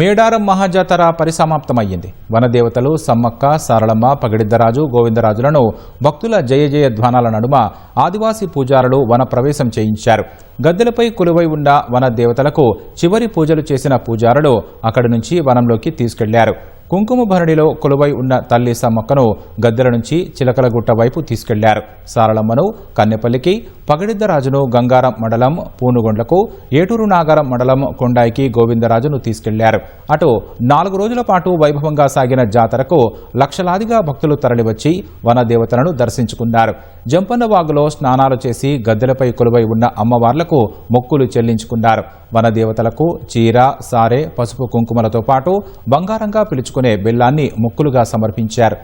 మేడారం మహాజాతర పరిసమాప్తమయ్యింది. వనదేవతలు సమ్మక్క సారళమ్మ పగిడిద్దరాజు గోవిందరాజులను భక్తుల జయ జయ ధ్వానాల నడుమ ఆదివాసీ పూజారులు వన ప్రవేశం చేయించారు. గద్దెలపై కొలువై ఉన్న వన దేవతలకు చివరి పూజలు చేసిన పూజారులు అక్కడి నుంచి వనంలోకి తీసుకెళ్ళారు. కుంకుమ భరణిలో కొలువై ఉన్న తల్లి సమ్మక్కను గద్దెల నుంచి చిలకలగుట్ట వైపు తీసుకెళ్ళారు. సారళమ్మను కన్నెపల్లికి పగడిద్దరాజును గంగారం మండలం పూనుగొండ్లకు ఏటూరు నాగారం మండలం కొండాయికి గోవిందరాజును తీసుకెళ్ళారు. అటు నాలుగు రోజుల పాటు వైభవంగా సాగిన జాతరకు లక్షలాదిగా భక్తులు తరలివచ్చి వన దేవతలను దర్శించుకున్నారు జంపన్నవాగులో స్నానాలు చేసి గద్దెలపై కొలువై ఉన్న అమ్మవార్లకు మొక్కులు చెల్లించుకున్నారు. వన దేవతలకు చీర సారె పసుపు కుంకుమలతో పాటు బంగారంగా పిలుచుకునే బెల్లాన్ని మొక్కులుగా సమర్పించారు.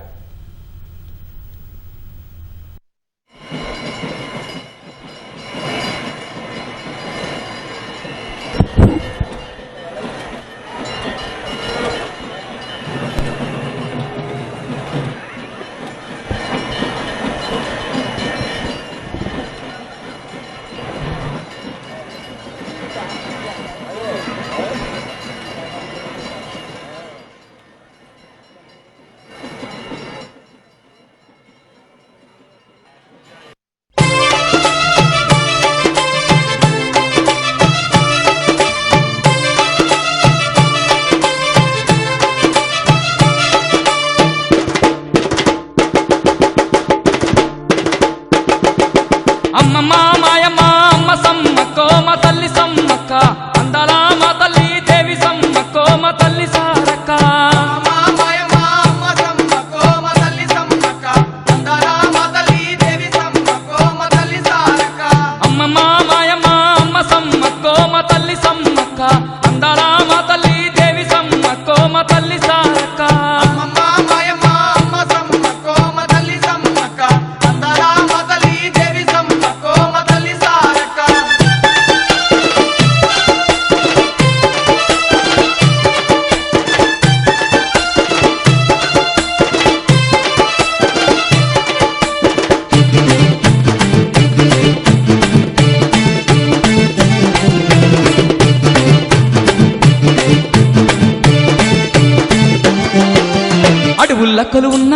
కొలువున్న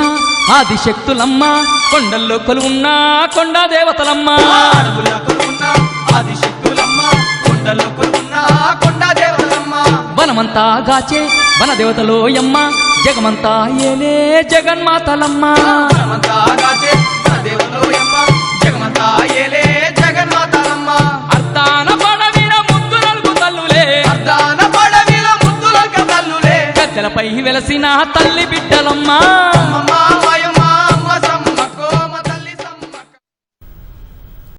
ఆది శక్తులమ్మ కొండల్లో కొలువున్న కొండ దేవతలమ్మ. వనమంతా గాచే వన దేవతలో యమ్మ జగమంతా ఏలే జగన్మాతలమ్మ. అర్ధాన పడవిన ముద్దు నలుగు తల్లులే. గద్దెలపై వెలసిన తల్లి బిడ్డలమ్మ.